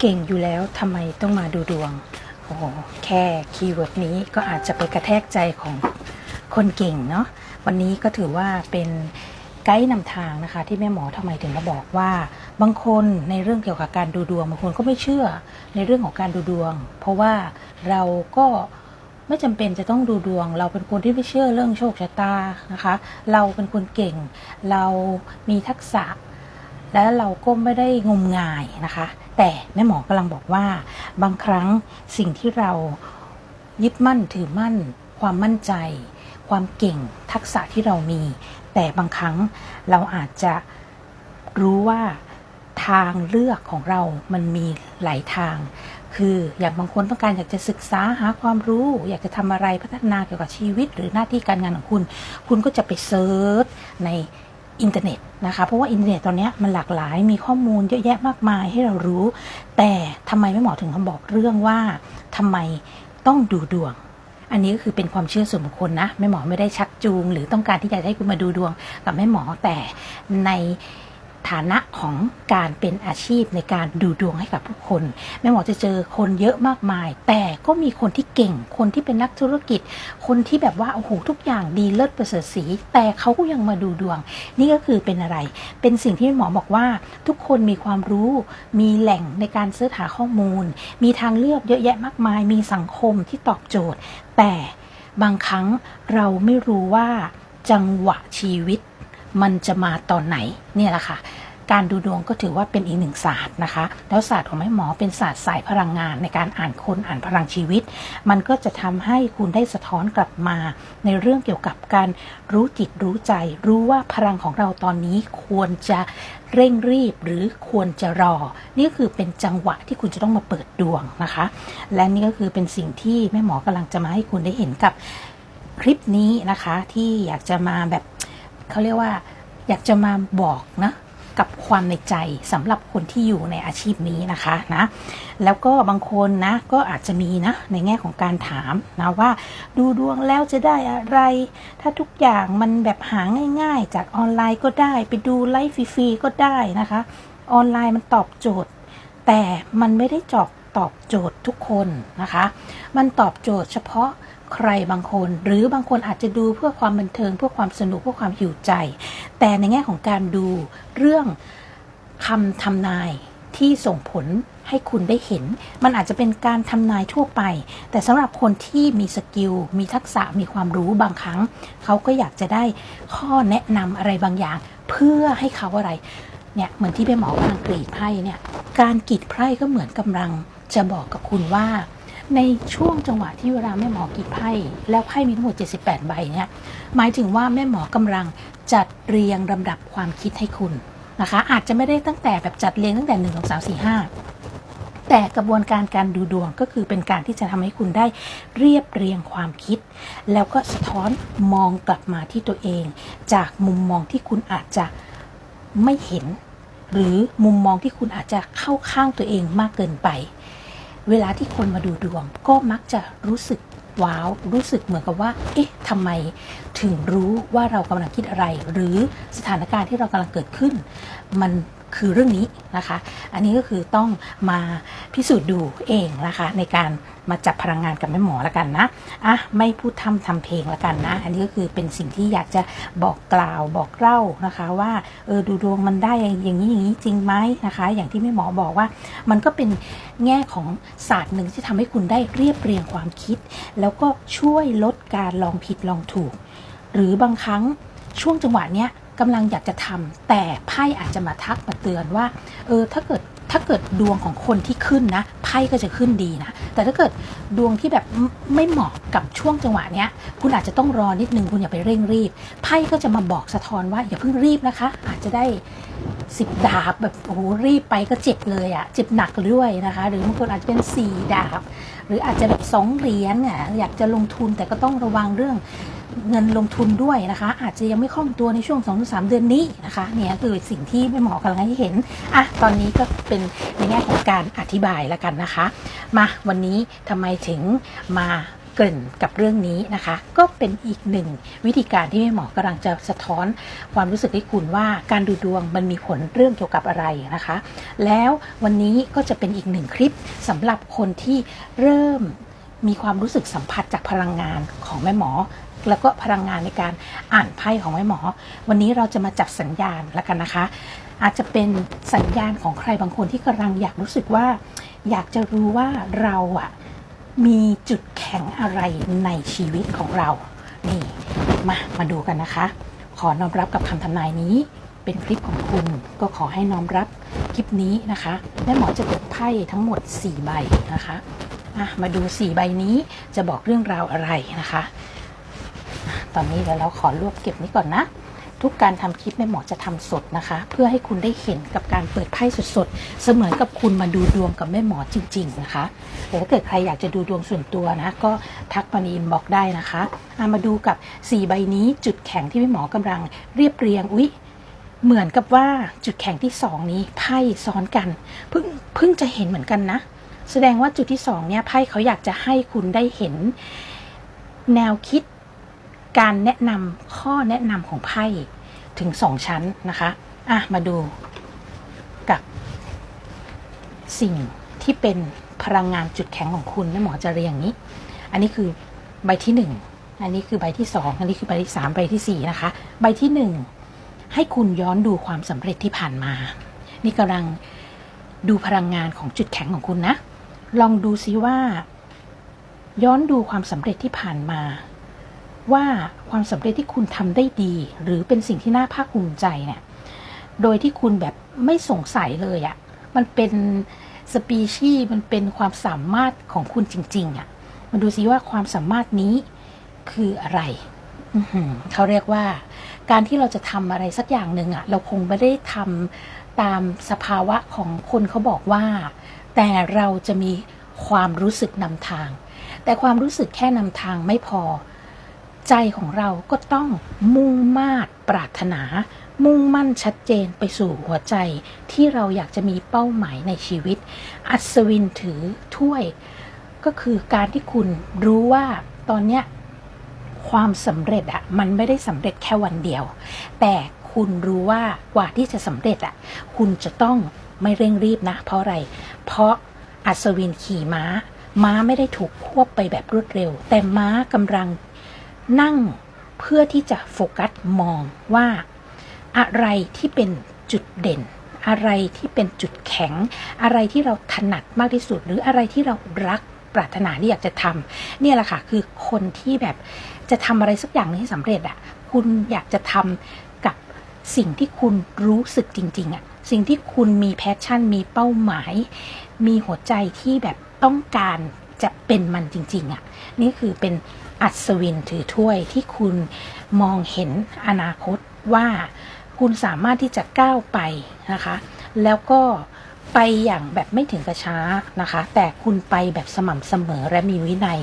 เก่งอยู่แล้วทำไมต้องมาดูดวง โอ้โหแค่คีย์เวิร์ดนี้ก็อาจจะไปกระแทกใจของคนเก่งเนาะ วันนี้ก็ถือว่าเป็นไกด์นำทางนะคะที่แม่หมอทำไมถึงมาบอกว่า บางคนในเรื่องเกี่ยวกับการดูดวงบางคนก็ไม่เชื่อในเรื่องของการดูดวง เพราะว่าเราก็ไม่จำเป็นจะต้องดูดวง เราเป็นคนที่ไม่เชื่อเรื่องโชคชะตานะคะ เราเป็นคนเก่ง เรามีทักษะ และเราก็ไม่ได้งมงายนะคะ แต่แม่หมอกำลังบอกว่า บางครั้งสิ่งที่เรายึดมั่นถือมั่น ความมั่นใจ ความเก่งทักษะที่เรามี แต่บางครั้งเราอาจจะรู้ว่าทางเลือกของเรามันมีหลายทาง คืออย่างบางคนต้องการอยากจะศึกษาหาความรู้ อยากจะทำอะไรพัฒนาเกี่ยวกับชีวิต หรือหน้าที่การงานของคุณ คุณก็จะไปเซิร์ชใน อินเทอร์เน็ตนะคะ เพราะว่าอินเทอร์เน็ตตอนนี้มันหลากหลายมีข้อมูลเยอะแยะมากมายให้เรารู้ แต่ทำไมไม่หมอถึงคำบอกเรื่องว่าทำไมต้องดูดวง อันนี้ก็คือเป็นความเชื่อส่วนบุคคลนะแม่หมอไม่ได้ชักจูง หรือต้องการที่จะให้คุณมาดูดวงกับแม่หมอแต่ใน ฐานะของการเป็นอาชีพในการดูดวงให้กับผู้คนแม่หมอจะเจอคนเยอะมากมาย แต่ก็มีคนที่เก่ง คนที่เป็นนักธุรกิจ คนที่แบบว่าโอ้โหทุกอย่างดีเลิศประเสริฐสี แต่เขาก็ยังมาดูดวง นี่ก็คือเป็นอะไร เป็นสิ่งที่แม่หมอบอกว่าทุกคนมีความรู้ มีแหล่งในการเสิร์ชหาข้อมูล มีทางเลือกเยอะแยะมากมาย มีสังคมที่ตอบโจทย์ แต่บางครั้งเราไม่รู้ว่าจังหวะชีวิต มันจะมาตอนไหนเนี่ยแหละค่ะการดูดวงก็ถือว่าเป็นอีกหนึ่งศาสตร์นะคะ แล้วศาสตร์ของแม่หมอเป็นศาสตร์สายพลังงานในการอ่านคนอ่านพลังชีวิต มันก็จะทำให้คุณได้สะท้อนกลับมา ในเรื่องเกี่ยวกับการรู้จิตรู้ใจ รู้ว่าพลังของเราตอนนี้ควรจะเร่งรีบหรือควรจะรอ นี่ก็คือเป็นจังหวะที่คุณจะต้องมาเปิดดวงนะคะ และนี่ก็คือเป็นสิ่งที่แม่หมอกำลังจะมาให้คุณได้เห็นกับคลิปนี้นะคะที่อยากจะมาแบบ เขาเรียกว่าอยากจะมาบอกนะกับความในใจสำหรับคนที่อยู่ในอาชีพนี้นะคะนะแล้วก็บางคนนะก็อาจจะมีนะในแง่ของการถามนะว่าดูดวงแล้วจะได้อะไร ถ้าทุกอย่างมันแบบหาง่าย ๆ จากออนไลน์ก็ได้ไปดูไลฟ์ฟรีๆก็ได้นะคะ ออนไลน์มันตอบโจทย์ แต่มันไม่ได้จอบตอบโจทย์ทุกคนนะคะ มันตอบโจทย์เฉพาะ ใครบางคน หรือบางคนอาจจะดูเพื่อความบันเทิงเพื่อความสนุกเพื่อความหิวใจ แต่ในแง่ของการดูเรื่องคำทำนายที่ส่งผลให้คุณได้เห็น มันอาจจะเป็นการทำนายทั่วไป แต่สำหรับคนที่มีสกิล มีทักษะ มีความรู้บางครั้ง เขาก็อยากจะได้ข้อแนะนำอะไรบางอย่าง เพื่อให้เขาอะไร เนี่ย เหมือนที่แม่หมอกำลังกรีดไพ่เนี่ย การกรีดไพ่ก็เหมือนกำลังจะบอกกับคุณว่า ในช่วงจังหวะที่เวลาแม่หมอกีดไพ่แล้วไพ่มีทั้งหมด 78 ใบเนี่ยหมายถึงว่าแม่หมอกำลังจัดเรียงลำดับความคิดให้คุณนะคะ อาจจะไม่ได้ตั้งแต่แบบจัดเรียงตั้งแต่1 2 3 4 5แต่กระบวนการการดูดวงก็คือเป็นการที่จะทำให้คุณได้เรียบเรียงความคิด แล้วก็สะท้อนมองกลับมาที่ตัวเอง จากมุมมองที่คุณอาจจะไม่เห็น หรือมุมมองที่คุณอาจจะเข้าข้างตัวเองมากเกินไป เวลาที่คนมาดูดวง ก็มักจะรู้สึกว้าว รู้สึกเหมือนกับว่า เอ๊ะทำไมถึงรู้ว่าเรากำลังคิดอะไร หรือสถานการณ์ที่เรากำลังเกิดขึ้น มัน คือเรื่องนี้นะคะ อันนี้ก็คือต้องมาพิสูจน์ดูเองนะคะ ในการมาจับพลังงานกับแม่หมอละกันนะอะไม่พูดทำทำเพลงละกันนะ อันนี้ก็คือเป็นสิ่งที่อยากจะบอกกล่าวบอกเล่านะคะว่าเออดูดวงมันได้อย่างนี้อย่างนี้จริงไหมนะคะ อย่างที่แม่หมอบอกว่า มันก็เป็นแง่ของศาสตร์หนึ่งที่ทำให้คุณได้เรียบเรียงความคิด แล้วก็ช่วยลดการลองผิดลองถูก หรือบางครั้งช่วงจังหวะเนี้ย กำลังอยากจะทำแต่ไพ่อาจจะมาทักมาเตือนว่าเออถ้าเกิดถ้าเกิดดวงของคนที่ขึ้นนะไพ่ก็จะขึ้นดีนะ แต่ถ้าเกิดดวงที่แบบไม่เหมาะกับช่วงจังหวะเนี้ย คุณอาจจะต้องรอนิดนึงคุณอย่าไปเร่งรีบไพ่ก็จะมาบอกสะท้อนว่าอย่าเพิ่งรีบนะคะ อาจจะได้สิบดาบแบบโอ้โหรีบไปก็เจ็บเลยอะเจ็บหนักด้วยนะคะ หรือบางคนอาจจะเป็นสี่ดาบ หรืออาจจะแบบสองเหรียญอะอยากจะลงทุนแต่ก็ต้องระวังเรื่อง เงินลงทุนด้วยนะคะ อาจจะยังไม่คล่องตัวในช่วง2อสเดือนนี้นะคะเนี่ยคือสิ่งที่แม่หมอกำลังให้เห็นอะตอนนี้ก็เป็นในแง่ของการอธิบายแล้วกันนะคะ มาวันนี้ทำไมถึงมาเกริ่นกับเรื่องนี้นะคะ ก็เป็นอีกหนึ่งวิธีการที่แม่หมอกำลังจะสะท้อนความรู้สึกให้คุณว่าการดูดวงมันมีผลเรื่องเกี่ยวกับอะไรนะคะ แล้ววันนี้ก็จะเป็นอีกหนึ่งคลิปสำหรับคนที่เริ่มมีความรู้สึกสัมผัสจากพลังงานของแม่หมอ แล้วก็พลังงานในการอ่านไพ่ของแม่หมอ วันนี้เราจะมาจับสัญญาณแล้วกันนะคะ อาจจะเป็นสัญญาณของใครบางคนที่กำลังอยากรู้สึกว่า อยากจะรู้ว่าเราอะมีจุดแข็งอะไรในชีวิตของเรา นี่มามาดูกันนะคะ ขอน้อมรับกับคำทำนายนี้ เป็นคลิปของคุณก็ขอให้น้อมรับคลิปนี้นะคะแม่หมอจะเปิดไพ่ทั้งหมด 4 ใบนะคะมาดู 4 ใบนี้จะบอกเรื่องราวอะไรนะคะ ตอนนี้เดี๋ยวเราขอรวบเก็บนี้ก่อนนะ ทุกการทำคลิปแม่หมอจะทำสดนะคะ เพื่อให้คุณได้เห็นกับการเปิดไพ่สดๆ เสมือนกับคุณมาดูดวงกับแม่หมอจริง ๆ นะคะแต่ถ้าเกิดใครอยากจะดูดวงส่วนตัวนะ ก็ทักมาในอินบอกได้นะคะอามาดูกับ 4 ใบนี้จุดแข็งที่แม่หมอกำลังเรียบเรียงอุ๊ยเหมือนกับว่าจุดแข็งที่สองนี้ไพ่ซ้อนกันเพิ่งเพิ่งจะเห็นเหมือนกันนะ แสดงว่าจุดที่สองเนี่ยไพ่เขาอยากจะให้คุณได้เห็นแนวคิด การแนะนำข้อแนะนำของไพ่ถึงสองชั้นนะคะ อะ มาดูกับสิ่งที่เป็นพลังงานจุดแข็งของคุณแม่หมอจะเรียงอย่างนี้ อันนี้คือใบที่หนึ่ง อันนี้คือใบที่สอง อันนี้คือใบที่สามใบที่สี่นะคะ ใบที่หนึ่งให้คุณย้อนดูความสำเร็จที่ผ่านมา นี่กำลังดูพลังงานของจุดแข็งของคุณนะ ลองดูซิว่า ย้อนดูความสำเร็จที่ผ่านมา ว่าความสำเร็จที่คุณทำได้ดี หรือเป็นสิ่งที่น่าภาคภูมิใจเนี่ยโดยที่คุณแบบไม่สงสัยเลยอะ่ะมันเป็นสปีชีมันเป็นความสามารถของคุณจริง ๆอะ่ะมาดูซิว่าความสามารถนี้คืออะไรเขาเรียกว่า การที่เราจะทำอะไรสักอย่างหนึ่งอะเราคงไม่ได้ทำตามสภาวะของคนเขาบอกว่า แต่เราจะมีความรู้สึกนำทาง แต่ความรู้สึกแค่นำทางไม่พอ ใจของเราก็ต้องมุ่งมาดปรารถนา มุ่งมั่นชัดเจนไปสู่หัวใจ ที่เราอยากจะมีเป้าหมายในชีวิต อัศวินถือถ้วย ก็คือการที่คุณรู้ว่าตอนเนี้ยความสำเร็จอะมันไม่ได้สำเร็จแค่วันเดียว แต่คุณรู้ว่ากว่าที่จะสำเร็จอะคุณจะต้องไม่เร่งรีบนะ เพราะอะไร เพราะอัศวินขี่ม้า ม้าไม่ได้ถูกควบไปแบบรวดเร็ว แต่ม้ากำลัง นั่งเพื่อที่จะโฟกัสมองว่า อะไรที่เป็นจุดเด่น อะไรที่เป็นจุดแข็ง อะไรที่เราถนัดมากที่สุด หรืออะไรที่เรารักปรารถนาที่อยากจะทำเนี่ยแหละค่ะคือคนที่แบบจะทำอะไรสักอย่างให้สำเร็จอะ่ะคุณอยากจะทำกับสิ่งที่คุณรู้สึกจริงๆอะ่ะสิ่งที่คุณมีแพชชั่น มีเป้าหมาย มีหัวใจที่แบบต้องการจะเป็นมันจริง ๆอะ่ะนี่คือเป็น อัศวินถือถ้วยที่คุณมองเห็นอนาคตว่าคุณสามารถที่จะก้าวไปนะคะ แล้วก็ไปอย่างแบบไม่ถึงกระช้านะคะ แต่คุณไปแบบสม่ำเสมอและมีวินัย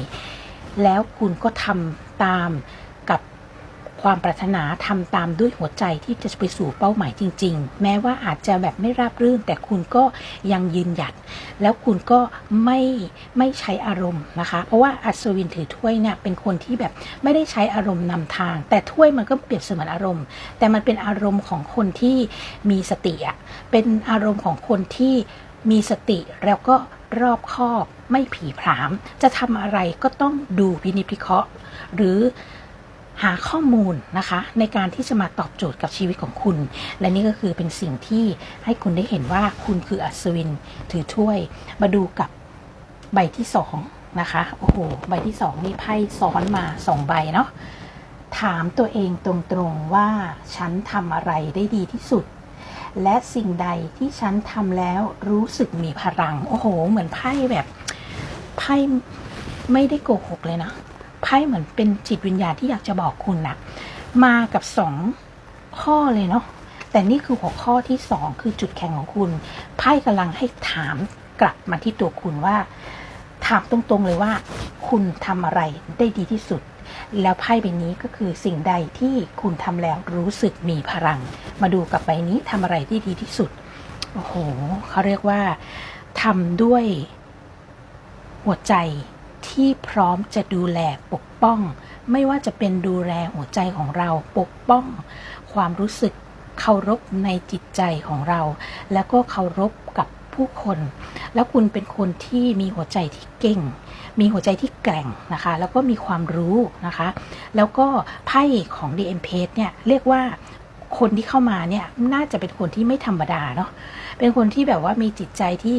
แล้วคุณก็ทำตาม ความปรารถนาทำตามด้วยหัวใจที่จะไปสู่เป้าหมายจริง ๆ แม้ว่าอาจจะแบบไม่ราบรื่น แต่คุณก็ยังยืนหยัด แล้วคุณก็ไม่ไม่ใช้อารมณ์นะคะ เพราะว่าอัศวินถือถ้วยเนี่ยเป็นคนที่แบบไม่ได้ใช้อารมณ์นำทาง แต่ถ้วยมันก็เปรียบเสมือนอารมณ์ แต่มันเป็นอารมณ์ของคนที่มีสติอะเป็นอารมณ์ของคนที่มีสติแล้วก็รอบคอบไม่ผีผาม จะทำอะไรก็ต้องดูพินิจพิเคราะห์ หรือ หาข้อมูลนะคะในการที่จะมาตอบโจทย์กับชีวิตของคุณ และนี่ก็คือเป็นสิ่งที่ให้คุณได้เห็นว่าคุณคืออัศวินถือถ้วย มาดูกับใบที่สองนะคะ โอ้โห ใบที่สองนี่ไพ่ซ้อนมาสองใบเนาะ ถามตัวเองตรงๆว่าฉันทำอะไรได้ดีที่สุด และสิ่งใดที่ฉันทำแล้วรู้สึกมีพลัง โอ้โห เหมือนไพ่แบบไพ่ไม่ได้โกหกเลยนะ ไพ่เหมือนเป็นจิตวิญญาณที่อยากจะบอกคุณนะมากับสองข้อเลยเนาะแต่นี่คือหัวข้อที่สองคือจุดแข็งของคุณไพ่กำลังให้ถามกลับมาที่ตัวคุณว่า ถามตรงๆเลยว่า คุณทำอะไรได้ดีที่สุด แล้วไพ่ใบนี้ก็คือสิ่งใดที่คุณทำแล้วรู้สึกมีพลัง มาดูกับใบนี้ทำอะไรได้ดีที่สุดโอ้โหเขาเรียกว่าทำด้วยหัวใจ ที่พร้อมจะดูแลปกป้อง ไม่ว่าจะเป็นดูแลหัวใจของเราปกป้อง ความรู้สึกเคารพในจิตใจของเรา แล้วก็เคารพกับผู้คน แล้วคุณเป็นคนที่มีหัวใจที่เก่ง มีหัวใจที่แกร่งนะคะ แล้วก็มีความรู้นะคะ แล้วก็ไพ่ของ DM p a g e เนี่ยเรียกว่าคนที่เข้ามาเนี่ยน่าจะเป็นคนที่ไม่ธรรมดาเนาะ เป็นคนที่แบบว่ามีจิตใจที่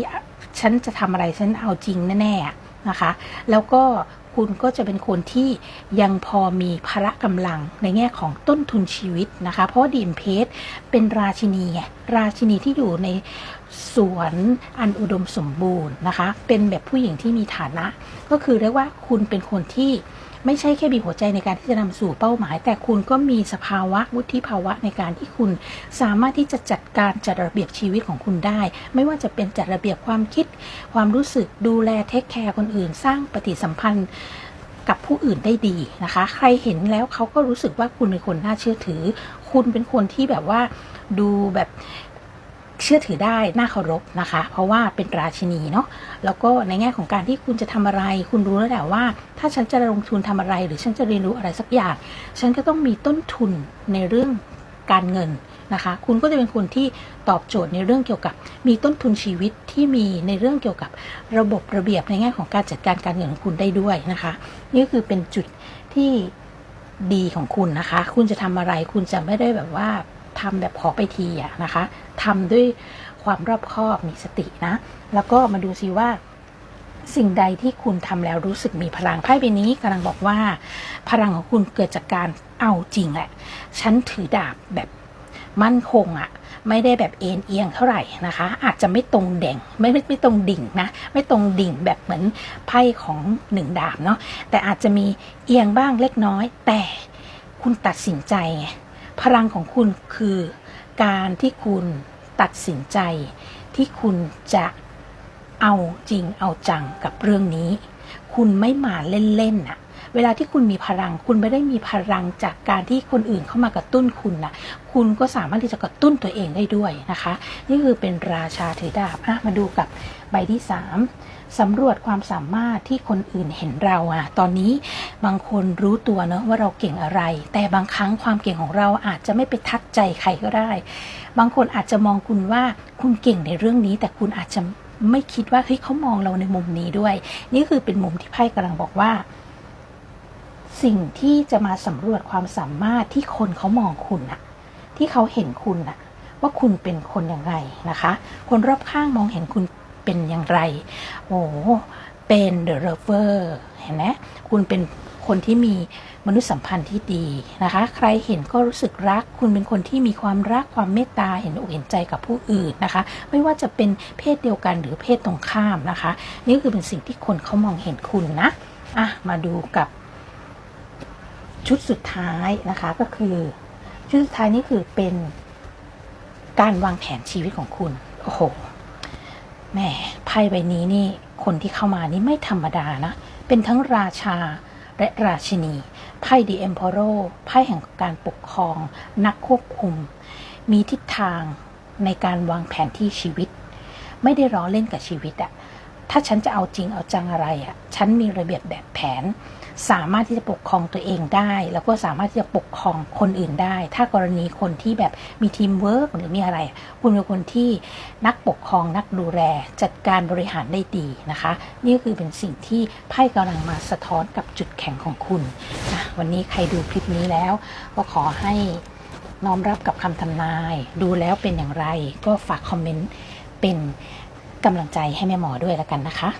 ฉันจะทำอะไรฉันเอาจริงแน่ๆ นะคะ แล้วก็คุณก็จะเป็นคนที่ยังพอมีพละกำลังในแง่ของต้นทุนชีวิตนะคะ เพราะว่าดีมเพสเป็นราชินีไงราชินีที่อยู่ในสวนอันอุดมสมบูรณ์นะคะ เป็นแบบผู้หญิงที่มีฐานะ ก็คือเรียกว่าคุณเป็นคนที่ ไม่ใช่แค่มีหัวใจในการที่จะนำสู่เป้าหมาย แต่คุณก็มีสภาวะวุฒิภาวะในการที่คุณสามารถที่จะจัดการจัดระเบียบชีวิตของคุณได้ ไม่ว่าจะเป็นจัดระเบียบความคิด ความรู้สึกดูแลเทคแคร์คนอื่น สร้างปฏิสัมพันธ์กับผู้อื่นได้ดีนะคะ ใครเห็นแล้วเขาก็รู้สึกว่าคุณเป็นคนน่าเชื่อถือ คุณเป็นคนที่แบบว่าดูแบบ เชื่อถือได้น่าเคารพนะคะ เพราะว่าเป็นราชินีเนาะแล้วก็ในแง่ของการที่คุณจะทำอะไร คุณรู้แล้วแหละว่า ถ้าฉันจะลงทุนทำอะไร หรือฉันจะเรียนรู้อะไรสักอย่าง ฉันก็ต้องมีต้นทุนในเรื่องการเงินนะคะ คุณก็จะเป็นคนที่ตอบโจทย์ในเรื่องเกี่ยวกับ มีต้นทุนชีวิตที่มีในเรื่องเกี่ยวกับระบบระเบียบในแง่ของการจัดการการเงินของคุณได้ด้วยนะคะ นี่คือเป็นจุดที่ดีของคุณนะคะ คุณจะทำอะไร คุณจะไม่ได้แบบว่า ทำแบบขอไปทีอะนะคะทำด้วยความรอบคอบมีสตินะ แล้วก็มาดูซิว่าสิ่งใดที่คุณทำแล้วรู้สึกมีพลังไพ่ใบนี้กำลังบอกว่า พลังของคุณเกิดจากการเอาจริงแหละฉันถือดาบแบบมั่นคงอะไม่ได้แบบเอ็นเอียงเท่าไหร่นะคะ อาจจะไม่ตรงเด่งไม่ไม่ไม่ตรงดิ่งนะ ไม่ตรงดิ่งแบบเหมือนไพ่ของหนึ่งดาบเนาะแต่อาจจะมีเอียงบ้างเล็กน้อย แต่คุณตัดสินใจไง พลังของคุณคือการที่คุณตัดสินใจ ที่คุณจะเอาจริงเอาจังกับเรื่องนี้ คุณไม่มาเล่นๆน่ะเวลาที่คุณมีพลัง คุณไม่ได้มีพลังจากการที่คนอื่นเข้ามากระตุ้นคุณนะคุณก็สามารถที่จะกระตุ้นตัวเองได้ด้วยนะคะ นี่คือเป็นราชาถือดาบอะมาดูกับใบที่ 3 สำรวจความสามารถที่คนอื่นเห็นเราอะตอนนี้บางคนรู้ตัวเนอะว่าเราเก่งอะไร แต่บางครั้งความเก่งของเราอาจจะไม่ไปทัดใจใครก็ได้ บางคนอาจจะมองคุณว่าคุณเก่งในเรื่องนี้ แต่คุณอาจจะไม่คิดว่าเฮ้ยเขามองเราในมุมนี้ด้วย นี่คือเป็นมุมที่ไพ่กำลังบอกว่า สิ่งที่จะมาสำรวจความสามารถที่คนเขามองคุณน่ะที่เขาเห็นคุณน่ะว่าคุณเป็นคนย่างไรนะคะ คนรอบข้างมองเห็นคุณ เป็นอย่างไร โอ้เป็นเดอะ o เวอร์เห็นไหมคุณเป็นคนที่มีมนุษยสัมพันธ์ที่ดีนะคะ ใครเห็นก็รู้สึกรัก คุณเป็นคนที่มีความรักความเมตตาเห็นอกเห็นใจกับผู้อื่นนะคะ ไม่ว่าจะเป็นเพศเดียวกันหรือเพศตรงข้ามนะคะ นี่คือเป็นสิ่งที่คนเขามองเห็นคุณนะอะมาดูกับ ชุดสุดท้ายนะคะก็คือ ชุดสุดท้ายนี่คือเป็นการวางแผนชีวิตของคุณ โอ้โห แหม่ไพ่ใบนี้นี่คนที่เข้ามานี่ไม่ธรรมดานะ เป็นทั้งราชาและราชินี ไพ่ดีเอ็มพอโรไพ่แห่งการปกครอง นักควบคุม มีทิศทางในการวางแผนที่ชีวิต ไม่ได้ร้อเล่นกับชีวิตอะถ้าฉันจะเอาจริงเอาจังอะไรอะฉันมีระเบียบแบบแผน สามารถที่จะปกครองตัวเองได้ แล้วก็สามารถที่จะปกครองคนอื่นได้ ถ้ากรณีคนที่แบบมีทีมเวิร์กหรือมีอะไร คุณเป็นคนที่นักปกครองนักดูแลจัดการบริหารได้ดีนะคะ นี่คือเป็นสิ่งที่ไพ่กำลังมาสะท้อนกับจุดแข็งของคุณนะวันนี้ใครดูคลิปนี้แล้ว ก็ขอให้น้อมรับกับคำทำนาย ดูแล้วเป็นอย่างไร ก็ฝากคอมเมนต์เป็นกำลังใจให้แม่หมอด้วยแล้วกันนะคะ